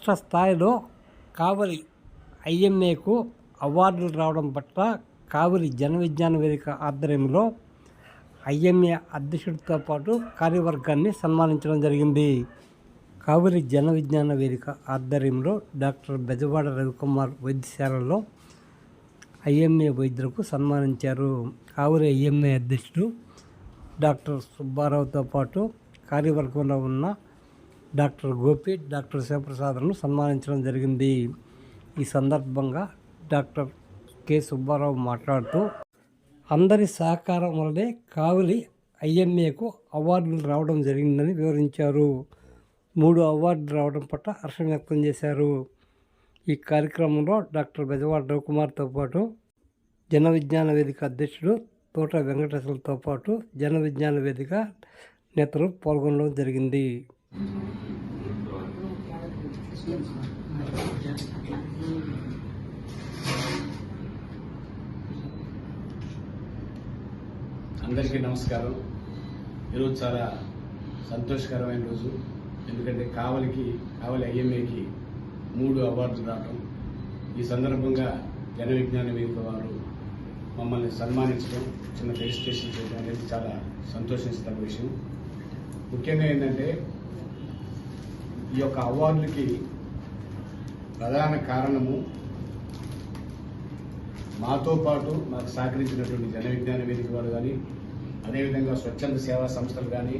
రాష్ట్ర స్థాయిలో కావలి ఐఎంఏకు అవార్డులు రావడం పట్ల కావలి జన విజ్ఞాన వేదిక ఆధ్వర్యంలో ఐఎంఏ అధ్యక్షుడితో పాటు కార్యవర్గాన్ని సన్మానించడం జరిగింది. కావలి జన విజ్ఞాన వేదిక ఆధ్వర్యంలో డాక్టర్ బెజవాడ రవికుమార్ వైద్యశాలలో ఐఎంఏ వైద్యులకు సన్మానించారు. కావలి ఐఎంఏ అధ్యక్షుడు డాక్టర్ సుబ్బారావుతో పాటు కార్యవర్గంలో ఉన్న డాక్టర్ గోపి డాక్టర్ శివప్రసాద్ను సన్మానించడం జరిగింది. ఈ సందర్భంగా డాక్టర్ కె. సుబ్బారావు మాట్లాడుతూ అందరి సహకారం వల్లనే కావలి ఐఎంఏకు అవార్డులు రావడం జరిగిందని వివరించారు. మూడు అవార్డులు రావడం పట్ల హర్షం వ్యక్తం చేశారు. ఈ కార్యక్రమంలో డాక్టర్ బెజవాడ రవికుమార్తో పాటు జన విజ్ఞాన వేదిక అధ్యక్షుడు తోట వెంకటేశ్వరులతో పాటు జన విజ్ఞాన వేదిక నేతలు పాల్గొనడం జరిగింది. అందరికీ నమస్కారం. ఈరోజు చాలా సంతోషకరమైన రోజు. ఎందుకంటే కావలికి కావలి ఐఎంఏకి మూడు అవార్డులు రావటం. ఈ సందర్భంగా జన విజ్ఞాన వేదిక వారు మమ్మల్ని సన్మానించడం చిన్న రిజిస్ట్రేషన్ చేయడం అనేది చాలా సంతోషించదగ్గ విషయం. ముఖ్యంగా ఏంటంటే ఈ యొక్క అవార్డులకి ప్రధాన కారణము మాతో పాటు మాకు సహకరించినటువంటి జన విజ్ఞాన వేదిక వారు కానీ అదేవిధంగా స్వచ్ఛంద సేవా సంస్థలు కానీ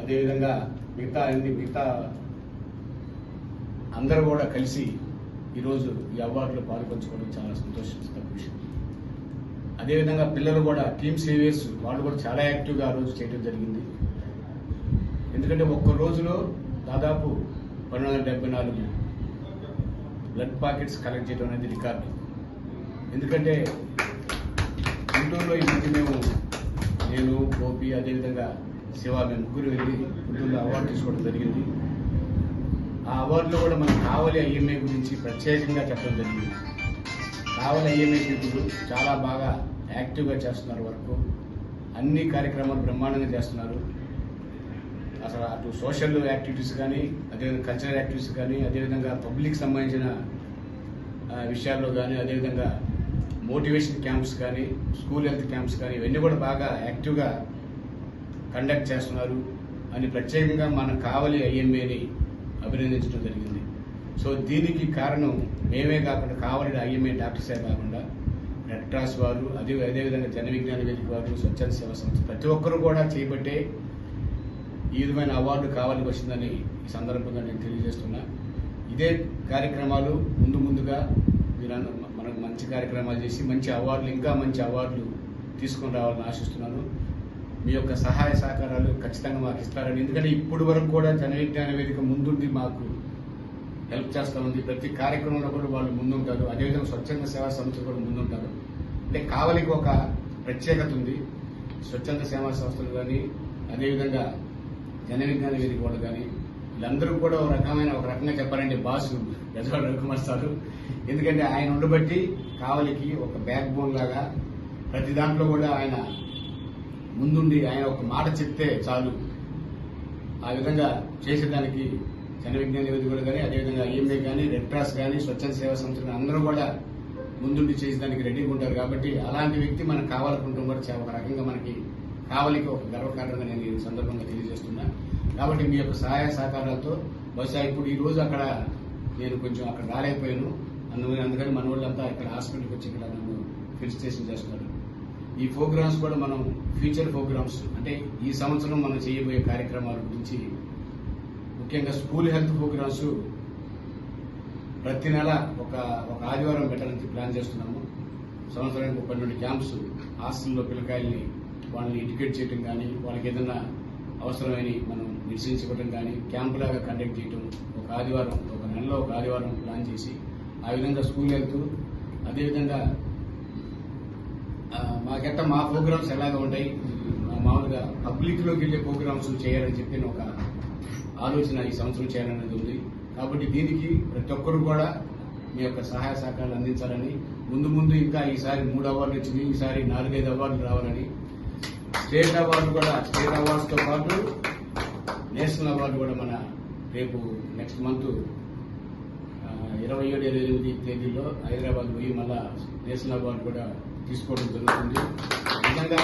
అదేవిధంగా మిగతా అన్ని మిగతా అందరూ కూడా కలిసి ఈరోజు ఈ అవార్డులో పాల్పంచుకోవడం చాలా సంతోషించదగ్గ విషయం. అదేవిధంగా పిల్లలు కూడా టీమ్ సేవియర్స్ వాళ్ళు కూడా చాలా యాక్టివ్గా ఆ రోజు చేయడం జరిగింది. ఎందుకంటే ఒక్క రోజులో దాదాపు రెండు వందల డెబ్బై నాలుగు బ్లడ్ పాకెట్స్ కలెక్ట్ చేయడం అనేది రికార్డు. ఎందుకంటే గుంటూరులో ఈ మధ్య మేము నేను గోపి అదేవిధంగా శివ మేము ముగ్గురు వెళ్ళి గుంటూరులో అవార్డు తీసుకోవడం జరిగింది. ఆ అవార్డులో కూడా మనం కావలి ఐఎంఏ గురించి ప్రత్యేకంగా చెప్పడం జరిగింది. కావలి ఐఎంఏ పీపుల్ చాలా బాగా యాక్టివ్గా చేస్తున్నారు వరకు. అన్ని కార్యక్రమాలు బ్రహ్మాండంగా చేస్తున్నారు. అసలు అటు సోషల్ యాక్టివిటీస్ కానీ అదేవిధంగా కల్చరల్ యాక్టివిటీస్ కానీ అదేవిధంగా పబ్లిక్ సంబంధించిన విషయాల్లో కానీ అదేవిధంగా మోటివేషన్ క్యాంప్స్ కానీ స్కూల్ హెల్త్ క్యాంప్స్ కానీ ఇవన్నీ కూడా బాగా యాక్టివ్గా కండక్ట్ చేస్తున్నారు. అని ప్రత్యేకంగా మన కావలి ఐఎంఏని అభినందించడం జరిగింది. సో దీనికి కారణం మేమే కాకుండా కావలి ఐఎంఏ డాక్టర్సే కాకుండా రెడ్ క్రాస్ వారు అదే అదేవిధంగా జన విజ్ఞాన వేదిక వారు స్వచ్ఛంద సేవా సంస్థ ప్రతి ఒక్కరు కూడా చేపట్టే ఈ విధమైన అవార్డు కావాల్సి వచ్చిందని ఈ సందర్భంగా నేను తెలియజేస్తున్నా. ఇదే కార్యక్రమాలు ముందు ముందుగా మీరందరూ మనకు మంచి కార్యక్రమాలు చేసి మంచి అవార్డులు ఇంకా మంచి అవార్డులు తీసుకొని రావాలని ఆశిస్తున్నాను. మీ యొక్క సహాయ సహకారాలు ఖచ్చితంగా మాకు ఇస్తారని. ఎందుకంటే ఇప్పుడు వరకు కూడా జన విజ్ఞాన వేదిక ముందుండి మాకు హెల్ప్ చేస్తూ ఉంది ప్రతి కార్యక్రమంలో కూడా వాళ్ళు ముందుంటారు. అదేవిధంగా స్వచ్ఛంద సేవా సంస్థలు కూడా ముందుంటారు. అంటే కావలికి ఒక ప్రత్యేకత ఉంది. స్వచ్ఛంద సేవా సంస్థలు కానీ అదేవిధంగా జన విజ్ఞాన వేదిక వాళ్ళు కానీ వీళ్ళందరూ కూడా ఒక రకమైన ఒక రకంగా చెప్పాలంటే బాసు గజవాడ రవికుమార్ సార్. ఎందుకంటే ఆయన ఉండబట్టి కావలికి ఒక బ్యాక్ బోన్ లాగా ప్రతి దాంట్లో కూడా ఆయన ముందుండి ఆయన ఒక మాట చెప్తే చాలు. ఆ విధంగా చేసేదానికి జన విజ్ఞాన వేదికలు కానీ అదేవిధంగా ఈఎంఏ కానీ రెడ్ క్రాస్ కానీ స్వచ్ఛంద సేవా సంస్థలు అందరూ కూడా ముందుండి చేసేదానికి రెడీగా ఉంటారు. కాబట్టి అలాంటి వ్యక్తి మనకు కావాలనుకుంటాం కూడా ఒక రకంగా మనకి కావలికి ఒక గర్వకారణంగా నేను ఈ సందర్భంగా తెలియజేస్తున్నా. కాబట్టి మీ యొక్క సహాయ సహకారాలతో బహుశా ఇప్పుడు ఈ రోజు అక్కడ నేను కొంచెం అక్కడ రాలేకపోయాను. అందుకని అందుకని మన వాళ్ళంతా ఇక్కడ హాస్పిటల్కి వచ్చి ఇక్కడ నన్ను ఫెలిసిటేషన్ చేస్తున్నారు. ఈ ప్రోగ్రామ్స్ కూడా మనం ఫ్యూచర్ ప్రోగ్రామ్స్ అంటే ఈ సంవత్సరం మనం చేయబోయే కార్యక్రమాల గురించి ముఖ్యంగా స్కూల్ హెల్త్ ప్రోగ్రామ్స్ ప్రతి నెల ఒక ఒక ఆదివారం పెట్టడానికి ప్లాన్ చేస్తున్నాము. సంవత్సరానికి పన్నెండు క్యాంప్స్ హాస్టల్లో పిల్లకాయల్ని వాళ్ళని ఎడ్యుకేట్ చేయడం కానీ వాళ్ళకి ఏదైనా అవసరమైన మనం మెడిసిన్స్ ఇవ్వడం కానీ క్యాంప్ లాగా కండక్ట్ చేయడం ఒక ఆదివారం ఒక నెలలో ఒక ఆదివారం ప్లాన్ చేసి ఆ విధంగా స్కూల్ వెళ్తూ అదేవిధంగా మాకెట్ట మా ప్రోగ్రామ్స్ ఎలాగ ఉంటాయి మామూలుగా పబ్లిక్లోకి వెళ్ళే ప్రోగ్రామ్స్ చేయాలని చెప్పి ఒక ఆలోచన ఈ సంవత్సరం చేయాలనేది ఉంది. కాబట్టి దీనికి ప్రతి ఒక్కరు కూడా మీ యొక్క సహాయ సహకారాలు అందించాలని ముందు ముందు ఇంకా ఈసారి మూడు అవార్డులు వచ్చింది ఈసారి నాలుగైదు అవార్డులు రావాలని స్టేట్ అవార్డు కూడా స్టేట్ అవార్డ్స్తో పాటు నేషనల్ అవార్డు కూడా మన రేపు నెక్స్ట్ మంత్ ఇరవై ఏడు ఇరవై ఎనిమిది తేదీలో హైదరాబాద్ పోయి మళ్ళా నేషనల్ అవార్డు కూడా తీసుకోవడం జరుగుతుంది. నిజంగా